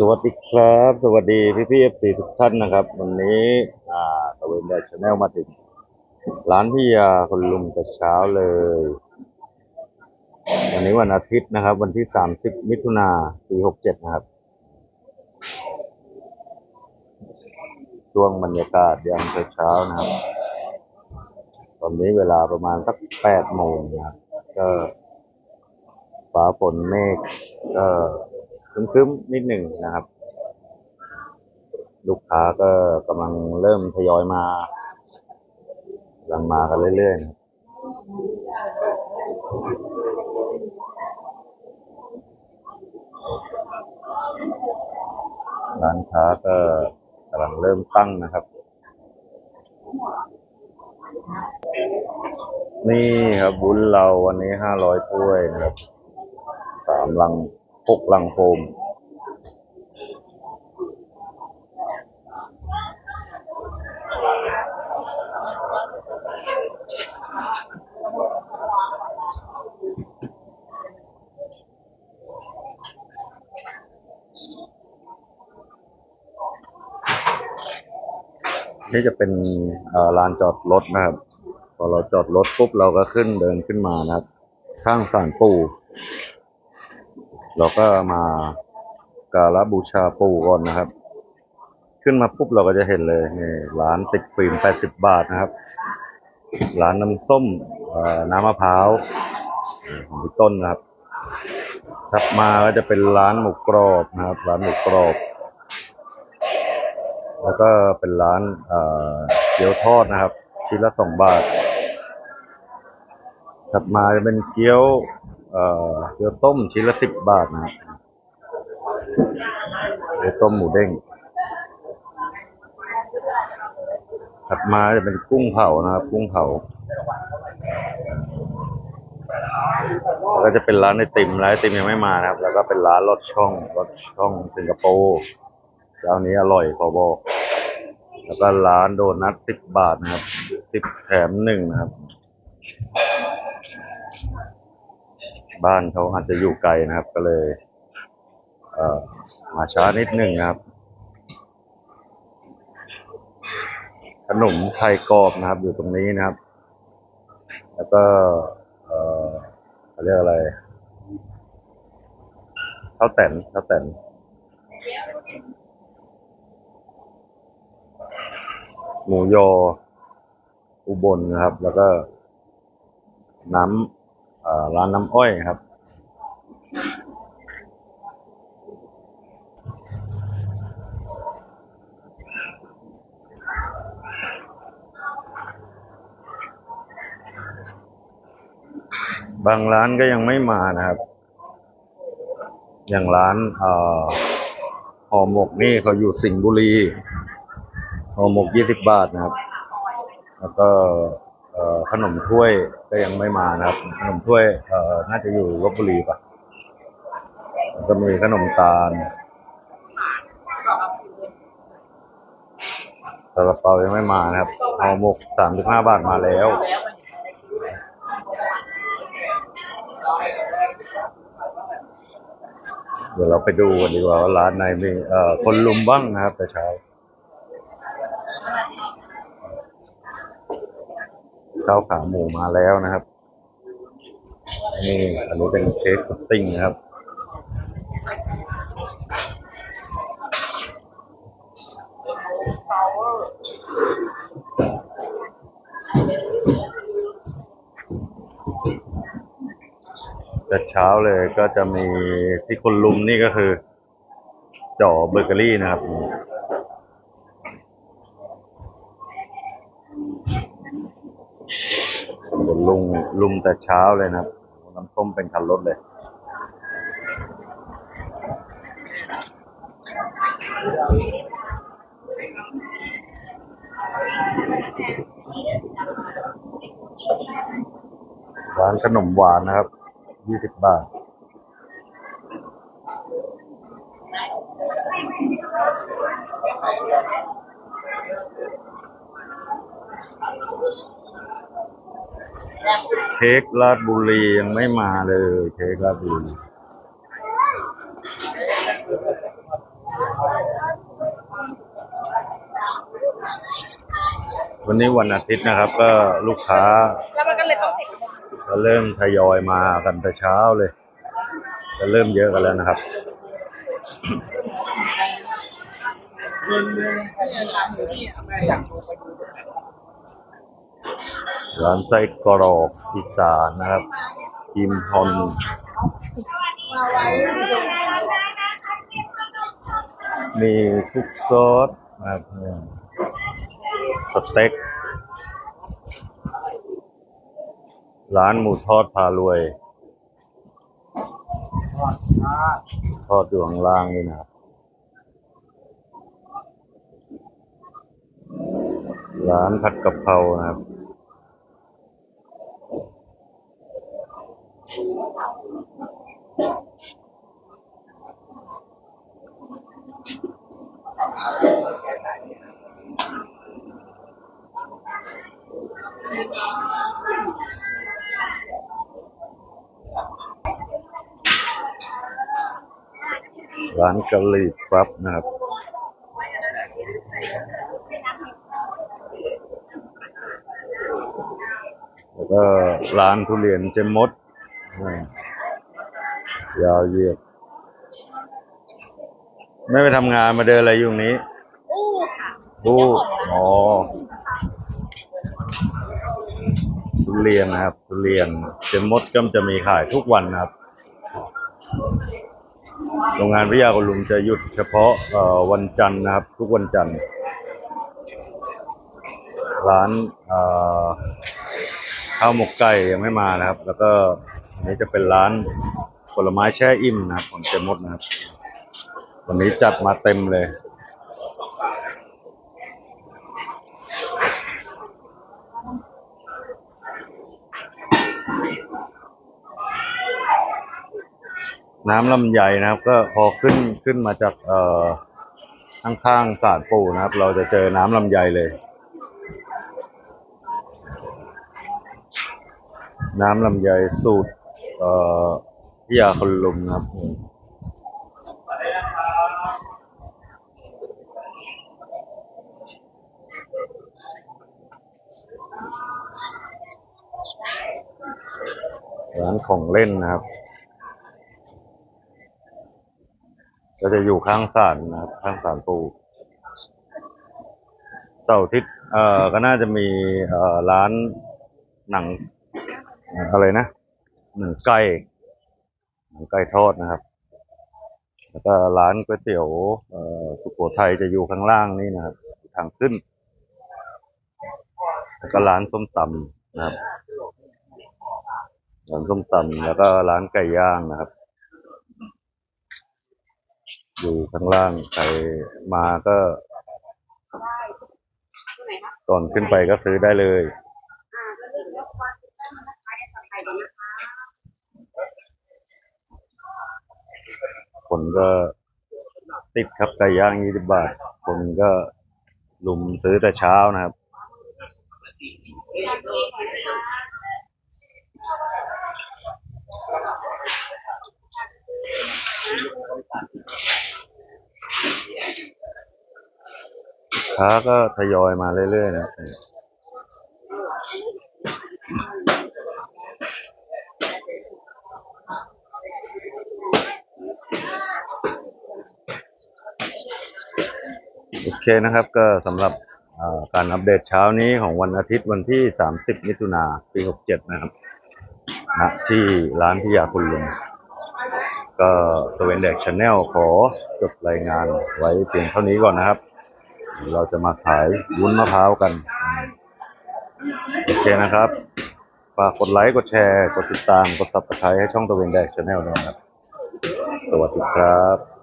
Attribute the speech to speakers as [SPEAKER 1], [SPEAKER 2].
[SPEAKER 1] สวัสดีครับ สวัสดีพี่พี่เอฟซีทุกท่านนะครับ วันนี้อ่าตะเวนเดชาแนลมาถึง ร้านพี่ยาคนลุงแต่เช้าเลย วันนี้วันอาทิตย์นะครับ วันที่30มิถุนาปี67นะครับ ช่วงบรรยากาศยามเช้าๆนะครับ ตอนนี้เวลาประมาณสัก8โมงนะครับก็ฟ้าฝนเมฆก็ คึ้มๆนิดหนึ่งนะครับ ลูกค้าก็กำลังเริ่มทยอยมากำลังมากันเรื่อยๆนะร้านค้าก็กำลังเริ่มตั้งนะครับ นี่ครับบุญเราวันนี้ห้าร้อยถ้วยนะครับสามลัง หกลังโฟมนี่จะเป็นลานจอดรถนะครับ พอเราจอดรถปุ๊บเราก็ขึ้นเดินขึ้นมานะครับ ข้างศาลปู่ เราก็มาสกการะบูชาปู่ก่อนนะครับ ขึ้นมาปุ๊บเราก็จะเห็นเลยนี่ร้านติดฟิล์ม80 บาทนะครับ ร้านน้ำส้มน้ำมะพร้าวของพี่ต้นนะครับถัดมาก็จะเป็นร้านหมูกรอบนะครับ ร้านหมูกรอบ แล้วก็เป็นร้านเอ่อเกี๊ยวทอดนะครับชิ้นละสองบาทถัดมาจะเป็นเกี๊ยว เอ่อเกี๊ยวต้มชิ้นละสิบบาทนะครับเกี๊ยวต้มหมูเด้งถัดมาจะเป็นกุ้งเผานะครับ กุ้งเผาแล้วก็จะเป็นร้านไอติมร้านไอติมยังไม่มานะครับ แล้วก็เป็นร้านรสช่องรสช่องสิงคโปร์เจ้านี้อร่อยขอบอก แล้วก็ร้านโดนัทสิบบาทนะครับสิบแถมหนึ่งนะครับ บ้านเขาอาจจะอยู่ไกลนะครับ ก็เลย เอ่อมาช้านิดหนึ่งนะครับ ขนมไทยกรอบนะครับ อยู่ตรงนี้นะครับ แล้วก็เอ่อเขาเรียกอะไรข้าวแตนข้าวแตนหมูยออุบลนะครับ แล้วก็น้ำ ร้านน้ำอ้อยครับ บางร้านก็ยังไม่มานะครับ อย่างร้านเอ่อห่อหมกนี่เขาอยู่สิงห์บุรีห่อหมกยี่สิบบาทนะครับ แล้วก็ ขนมถ้วยก็ยังไม่มานะครับ ขนมถ้วยเอ่อน่าจะอยู่ลบบุรีปะแล้วก็มีขนมตาลซาลาเปายังไม่มานะครับห่อหมกสามสิบห้าบาทมาแล้วเดี๋ยวเราไปดูกันดีกว่าว่าร้านไหนมีเอ่อคนลุมบ้างนะครับแต่เช้า ข้าวขาหมูมาแล้วนะครับ นี่อันนี้เป็นเค้กพุดดิ้งนะครับแต่เช้าเลยก็จะมีที่คนลุมนี่ก็คือจ่อเบเกอรี่นะครับ คน ลุมแต่เช้าเลยนะครับน้ำส้มเป็นคันรถเลย ร้านขนมหวานนะครับ ยี่สิบบาท เค้กลาดบุรียังไม่มาเลยเค้กลาดบุรีวันนี้วันอาทิตย์นะครับ ก็ลูกค้า
[SPEAKER 2] แล้ก็เริ่
[SPEAKER 1] มทยอยมากันแต่เช้าเลยจะเริ่มเยอะกันแล้วนะครับ เร้านไส้กรอกอีสานนะครับกิมฮอนมีทุกซอสนะครับสเต็ก ร้านหมูทอดพารวย ทอดอยู่ข้างล่างนี่นะครับร้านผัดกะเพรานะครับ ร้านกะหรี่ปั๊บนะครับ แล้วก็ร้านทุเรียนเจมมดอ่ายาวเหยียดไม่ไปทำงานมาเดินอะไรอยู่ตรงนี้
[SPEAKER 2] อู้ค่ะ
[SPEAKER 1] อู้อ๋อทุเรียนนะครับทุเรียนเจมมดก็จะมีขายทุกวันนะครับ โรงงานพิยาคุณลุงจะหยุดเฉพาะวันจันทร์นะครับ ทุกวันจันทร์ ร้านข้าวหมกไก่ยังไม่มานะครับ แล้วก็อันนี้จะเป็นร้านผลไม้แช่อิ่มนะครับของเจมดนะครับ วันนี้จัดมาเต็มเลย น้ำลำไยนะครับ ก็พอขึ้นขึ้นมาจากเอ่อข้างๆศาลปู่นะครับ เราจะเจอน้ำลำไยเลย น้ำลำไยสูตรเอ่อพิยาคนลุมนะครับร้านของเล่นนะครับ ก็จะอยู่ข้างศาลนะครับ ข้างศาลปู่เสาร์อาทิตย์เอ่อก็น่าจะมีเอ่อร้านหนังเอ่ออะไรนะหนังไก่หนังไก่ทอดนะครับ แล้วก็ร้านก๋วยเตี๋ยวเอ่อสุโขทัยจะอยู่ข้างล่างนี่นะครับ ทางขึ้น แล้วก็ร้านส้มตำนะครับร้านส้มตำแล้วก็ร้านไก่ย่างนะครับ อยู่ข้างล่างใครมาก็ก่อนขึ้นไปก็ซื้อได้เลย
[SPEAKER 2] อ่าก็เลยยกวันที่ตั้งนะคะในสัปดาห์นี้นะคะ
[SPEAKER 1] คนก็ติดครับไก่ย่างยี่สิบบาท คนก็ลุมซื้อแต่เช้านะครับ ค้าก็ทยอยมาเรื่อยๆนะโอเคนะครับ ก็สำหรับการอัปเดตเช้านี้ของวันอาทิตย์วันที่ 30 มิถุนาปี 67 นะครับณที่ร้านพิยาคุณลุงก็ตัวเวนเด็กชาแนลขอจบรายงานไว้เพียงเท่านี้ก่อนนะครับ เราจะมาขายวุ้นมะพร้าวกัน โอเคนะครับ ฝากกดไลค์ กดแชร์ กดติดตาม กดซับสไครต์ให้ช่องตัวเวนแดกชาแนลด้วยนะครับ สวัสดีครับ